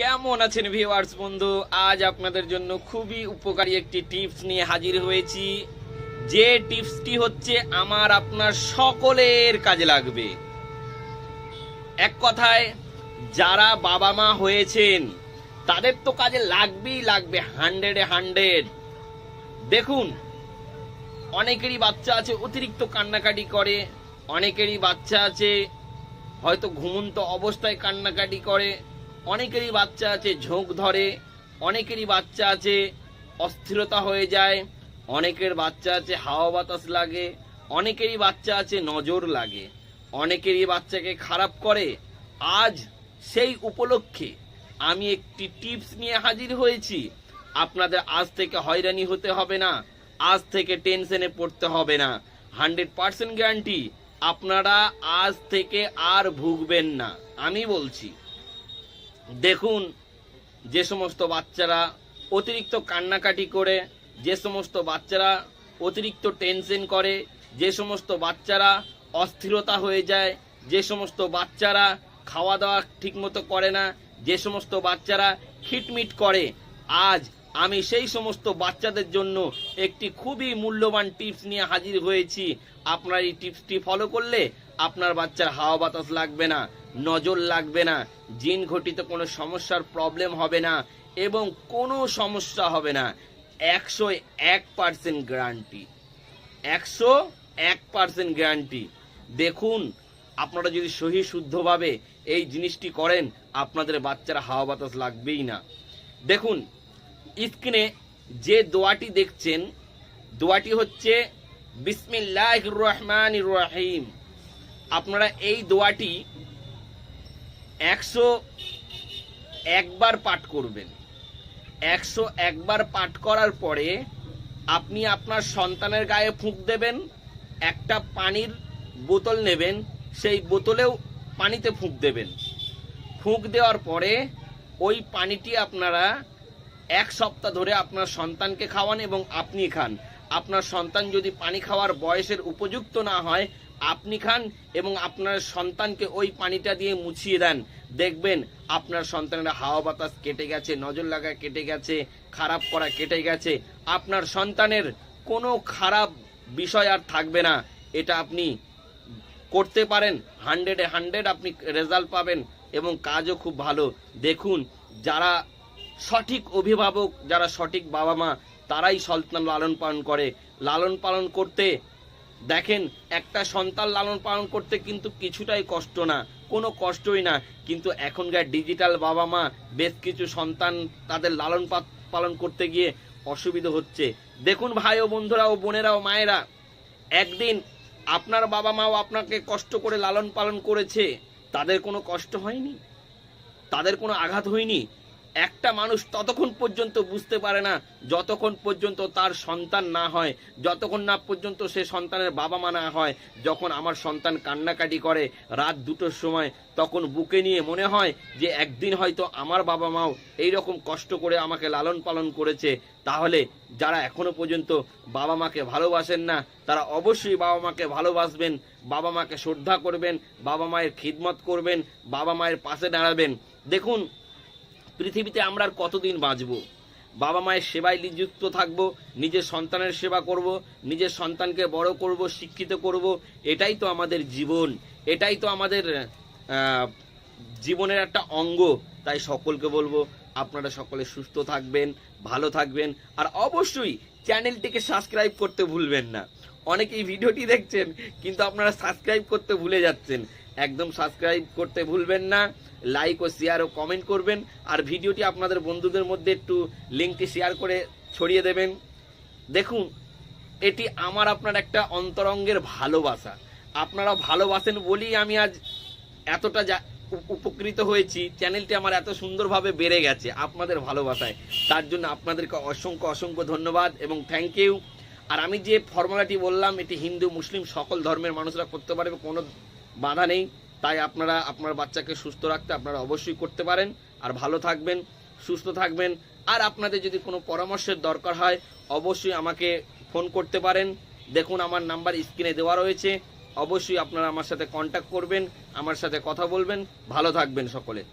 কেমন আছেন ভিউয়ার্স বন্ধু? আজ আপনাদের জন্য খুবই উপকারী একটি টিপস নিয়ে হাজির হয়েছি। যে টিপসটি হচ্ছে আমার আপনার সকলের কাজে লাগবে। এক কথায়, যারা বাবা মা হয়েছেন, তাদের তো কাজে লাগবেই লাগবে হান্ড্রেডে হান্ড্রেড দেখুন, অনেকেরই বাচ্চা আছে, অতিরিক্ত কান্নাকাটি করে, অনেকেরই বাচ্চা আছে, হয়তো ঘুমন্ত অবস্থায় কান্নাকাটি করে অনেকেরই বাচ্চা আছে, ঝোঁক ধরে, অনেকেরই বাচ্চা আছে, অস্থিরতা হয়ে যায়, অনেকের বাচ্চা আছে, হাওয়া বাতাস লাগে, অনেকেরই বাচ্চা আছে, নজর লাগে, অনেকেরই বাচ্চাকে খারাপ করে। আজ সেই উপলক্ষে আমি একটি টিপস নিয়ে হাজির হয়েছি। আপনাদের আজ থেকে হয়রানি হতে হবে না, আজ থেকে টেনশনে পড়তে হবে না। হান্ড্রেড পার্সেন্ট গ্যারান্টি, আপনারা আজ থেকে আর ভুগবেন না, আমি বলছি। দেখুন, যে সমস্ত বাচ্চারা অতিরিক্ত কান্নাকাটি করে, যে সমস্ত বাচ্চারা অতিরিক্ত টেনশন করে, যে সমস্ত বাচ্চারা অস্থিরতা হয়ে যায়, যে সমস্ত বাচ্চারা খাওয়া দাওয়া ঠিকমতো করে না, যে সমস্ত বাচ্চারা খিটমিট করে, আজ আমি সেই সমস্ত বাচ্চাদের জন্য একটি খুবই মূল্যবান টিপস নিয়ে হাজির হয়েছি। আপনার এই টিপসটি ফলো করলে আপনার বাচ্চার হাওয়া বাতাস লাগবে না। নজর লাগবে না। জিন ঘটিত কোনো সমস্যার প্রবলেম হবে না এবং কোনো সমস্যা হবে না। একশো এক পার্সেন্ট গ্যারান্টি একশো এক পার্সেন্ট গ্যারান্টি দেখুন, আপনারা যদি সহি শুদ্ধভাবে এই জিনিসটি করেন, আপনাদের বাচ্চারা হাওয়া বাতাস লাগবেই না। দেখুন, স্ক্রিনে যে দোয়াটি দেখছেন, দোয়াটি হচ্ছে বিসমিল্লাহ রহমান রহিম। আপনারা এই দোয়াটি একশো একবার পাঠ করবেন। একশো একবার পাঠ করার পরে আপনি আপনার সন্তানের গায়ে ফুঁক দেবেন, একটা পানির বোতল নেবেন, সেই বোতলেও পানিতে ফুঁক দেবেন। ফুঁক দেওয়ার পরে ওই পানিটি আপনারা এক সপ্তাহ ধরে আপনার সন্তানকে খাওয়ান এবং আপনি খান। আপনার সন্তান যদি পানি খাওয়ার বয়সের উপযুক্ত না হয় আপনি খান এবং আপনার সন্তানকে ওই পানিটা দিয়ে মুছিয়ে দেন। দেখবেন আপনার সন্তানের হাওয়া বাতাস কেটে গেছে, নজর লাগা কেটে গেছে, খারাপ করা কেটে গেছে। আপনার সন্তানের কোনো খারাপ বিষয় আর থাকবে না। এটা আপনি করতে পারেন, হান্ড্রেডে হান্ড্রেড আপনি রেজাল্ট পাবেন এবং কাজও খুব ভালো। দেখুন, যারা সঠিক অভিভাবক, যারা সঠিক বাবা মা, তারাই সন্তান লালন পালন করে। লালন পালন করতে দেখেন, একটা সন্তান লালন পালন করতে কিন্তু কিছুটাই কষ্ট না, কোনো কষ্টই না। কিন্তু এখনকার ডিজিটাল বাবা মা বেশ কিছু সন্তান তাদের লালন পালন করতে গিয়ে অসুবিধা হচ্ছে। দেখুন ভাই ও বন্ধুরা ও বোনেরা ও মায়েরা, একদিন আপনার বাবা মাও আপনাকে কষ্ট করে লালন পালন করেছে, তাদের কোনো কষ্ট হয়নি? তাদের কোনো আঘাত হয়নি? একটা মানুষ ততক্ষণ পর্যন্ত বুঝতে পারে না যতক্ষণ পর্যন্ত তার সন্তান না হয়, যতক্ষণ না পর্যন্ত সে সন্তানের বাবা মা না হয়, যখন আমার সন্তান কান্নাকাটি করে রাত দুটোর সময়, তখন বুকে নিয়ে মনে হয় যে একদিন হয়তো আমার বাবা মাও এই রকম কষ্ট করে আমাকে লালন পালন করেছে। তাহলে যারা এখনও পর্যন্ত বাবা মাকে ভালোবাসেন না, তারা অবশ্যই বাবা মাকে ভালোবাসবেন, বাবা মাকে শ্রদ্ধা করবেন, বাবা মায়ের খিদমত করবেন, বাবা মায়ের পাশে দাঁড়াবেন। দেখুন পৃথিবীতে আমরা আর কতদিন বাঁচব? বাবা মায়ের সেবায় নিযুক্ত থাকব, নিজের সন্তানের সেবা করব, নিজের সন্তানকে বড় করব, শিক্ষিত করব, এটাই তো আমাদের জীবন, এটাই তো আমাদের জীবনের একটা অঙ্গ। তাই সকলকে বলব, আপনারা সকলে সুস্থ থাকবেন, ভালো থাকবেন, আর অবশ্যই চ্যানেলটিকে সাবস্ক্রাইব করতে ভুলবেন না। অনেকেই ভিডিওটি দেখছেন, কিন্তু আপনারা সাবস্ক্রাইব করতে ভুলে যাচ্ছেন। একদম সাবস্ক্রাইব করতে ভুলবেন না লাইক ও শেয়ার ও কমেন্ট করবেন, আর ভিডিওটি আপনাদের বন্ধুদের মধ্যে একটু লিঙ্কটি শেয়ার করে ছড়িয়ে দেবেন। দেখুন, এটি আমার আপনার একটা অন্তরঙ্গের ভালোবাসা। আপনারা ভালোবাসেন বলেই আমি আজ এতটা যা- উপকৃত হয়েছি চ্যানেলটি আমার এত সুন্দরভাবে বেড়ে গেছে আপনাদের ভালোবাসায়। তার জন্য আপনাদেরকে অসংখ্য অসংখ্য ধন্যবাদ এবং থ্যাংক ইউ আর আমি যে ফর্মুলাটি বললাম, এটি হিন্দু, মুসলিম, সকল ধর্মের মানুষরা করতে পারবে, কোনো বাধা নেই। তাই আপনারা, আপনার বাচ্চাকে সুস্থ রাখতে আপনারা অবশ্যই করতে পারেন। আর ভালো থাকবেন, সুস্থ থাকবেন। আর আপনাদের যদি কোনো পরামর্শের দরকার হয়, অবশ্যই আমাকে ফোন করতে পারেন। দেখুন, আমার নাম্বার স্ক্রিনে দেওয়া রয়েছে। অবশ্যই আপনারা আমার সাথে কন্ট্যাক্ট করবেন, আমার সাথে কথা বলবেন। ভালো থাকবেন সকলে।